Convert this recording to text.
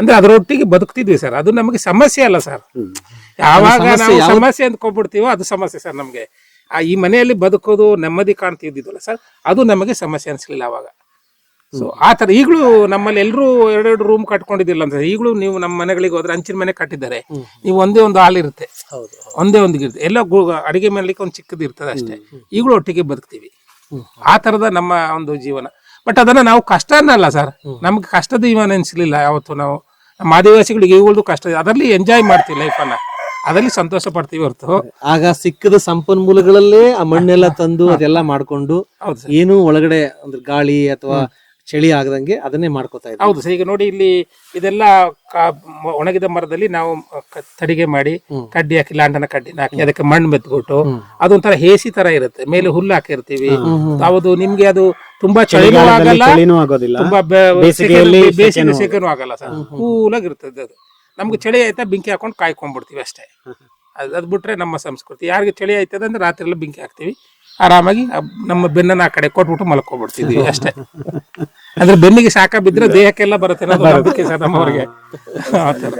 ಅಂದ್ರೆ ಅದರೊಟ್ಟಿಗೆ ಬದುಕ್ತಿದ್ವಿ ಸರ್. ಅದು ನಮಗೆ ಸಮಸ್ಯೆ ಅಲ್ಲ ಸರ್. ಯಾವಾಗ ನಾವು ಸಮಸ್ಯೆ ಅಂದ್ಕೊಂಡ್ಬಿಡ್ತೀವೋ ಅದು ಸಮಸ್ಯೆ ಸರ್ ನಮಗೆ. ಆ ಈ ಮನೆಯಲ್ಲಿ ಬದುಕೋದು ನೆಮ್ಮದಿ ಕಾಣ್ತಿದ್ದಿದ್ವಲ್ಲ ಸರ್. ಅದು ನಮಗೆ ಸಮಸ್ಯೆ ಅನ್ಸ್ಲಿಲ್ಲ ಅವಾಗ. ಸೊ ಆ ತರ ಈಗಲೂ ನಮ್ಮಲ್ಲಿ ಎಲ್ಲರೂ ಎರಡೆರಡು ರೂಮ್ ಕಟ್ಕೊಂಡಿದ್ದಿಲ್ಲ ಅಂತ ಈಗಲೂ ನೀವು ನಮ್ಮ ಮನೆಗಳಿಗೆ ಹೋದ್ರೆ ಹಂಚಿನ ಮನೆ ಕಟ್ಟಿದ್ದಾರೆ. ನೀವು ಒಂದೇ ಒಂದು ಹಾಲ್ ಇರುತ್ತೆ. ಹೌದು ಒಂದೇ ಒಂದು ಇರುತ್ತೆ ಎಲ್ಲ ಅಡಿಗೆ ಮಾಡ್ಲಿಕ್ಕೆ ಒಂದು ಚಿಕ್ಕದು ಇರ್ತದೆ ಅಷ್ಟೇ. ಈಗಲೂ ಒಟ್ಟಿಗೆ ಬದುಕ್ತೀವಿ. ಆ ತರದ ನಮ್ಮ ಒಂದು ಜೀವನ. ಬಟ್ ಅದನ್ನ ನಾವು ಕಷ್ಟ ಅನ್ನಲ್ಲ ಸರ್ ನಮ್ಗೆ ಕಷ್ಟದ ಜೀವನ ಅನ್ಸಲಿಲ್ಲ ಯಾವತ್ತು ನಾವು. ನಮ್ಮ ಆದಿವಾಸಿಗಳಿಗೆ ಇವುಗಳದ್ದು ಕಷ್ಟ ಅದರಲ್ಲಿ ಎಂಜಾಯ್ ಮಾಡ್ತೀವಿ ಲೈಫನ್ನ ಅದರಲ್ಲಿ ಸಂತೋಷ ಪಡ್ತೀವಿ ಹೊರತು. ಆಗ ಸಿಕ್ಕದ ಸಂಪನ್ಮೂಲಗಳಲ್ಲೇ ಆ ಮಣ್ಣೆಲ್ಲ ತಂದು ಅದೆಲ್ಲ ಮಾಡ್ಕೊಂಡು ಹೌದು ಸರ್. ಏನು ಒಳಗಡೆ ಅಂದ್ರೆ ಗಾಳಿ ಅಥವಾ ಚಳಿ ಆಗದಂಗೆ ಅದನ್ನೇ ಮಾಡ್ಕೋತಾ ಇದ್ದೀವಿ. ಹೌದು ಸರ್. ಈಗ ನೋಡಿ ಇಲ್ಲಿ ಇದೆಲ್ಲ ಕಾ- ಮ- ಒಣಗಿದ ಮರದಲ್ಲಿ ನಾವು ಕ- ತಡಿಗೆ ಮಾಡಿ ಕಡ್ಡಿ ಹಾಕಿ ಲಾಂಡನ ಕಡ್ಡಿ ಹಾಕಿ ಅದಕ್ಕೆ ಮಣ್ಣು ಮೆತ್ಬಿಟ್ಟು ಅದೊಂಥರ ಹೇಸಿ ತರ ಇರುತ್ತೆ. ಮೇಲೆ ಹುಲ್ಲು ಹಾಕಿರ್ತೀವಿ. ಅದು ನಿಮ್ಗೆ ಅದು ತುಂಬಾ ಚಳಿನೂ ಆಗಲ್ಲ ಚಳಿನೂ ಆಗೋದಿಲ್ಲ. ತುಂಬಾ ಬೇಸಿಗೆಯಲ್ಲಿ ಬೇಸಿಗೆ ಸೆಕೆನೂ ಆಗಲ್ಲ. ಸರ್. ಕೂಲಾಗಿರ್ತದೆ ಅದು. ನಮ್ಗೆ ಚಳಿ ಆಯ್ತಾ ಬೆಂಕಿ ಹಾಕೊಂಡು ಕಾಯ್ಕೊಂಡ್ಬಿಡ್ತೀವಿ ಅಷ್ಟೇ. ಅದು ಅದು ಬಿಟ್ರೆ ನಮ್ಮ ಸಂಸ್ಕೃತಿ. ಯಾರಿಗೆ ಚಳಿ ಆಯ್ತದ ಅಂದ್ರೆ ರಾತ್ರಿ ಎಲ್ಲ ಬೆಂಕಿ ಹಾಕ್ತಿವಿ. ಆರಾಮಾಗಿ ನಮ್ಮ ಬೆನ್ನನ್ನ ಆ ಕಡೆ ಕೊಟ್ಬಿಟ್ಟು ಮಲ್ಕೊಂಡ್ಬಿಡ್ತಿದ್ವಿ ಅಷ್ಟೇ. ಅಂದ್ರೆ ಬೆನ್ನಿಗೆ ಶಾಖ ಬಿದ್ರೆ ದೇಹಕ್ಕೆಲ್ಲ ಬರುತ್ತೆ ಅನ್ನೋದು ನಂಬಿಕೆ ಸರ್ ನಮ್ಮವ್ರಿಗೆ. ಆ ಥರ.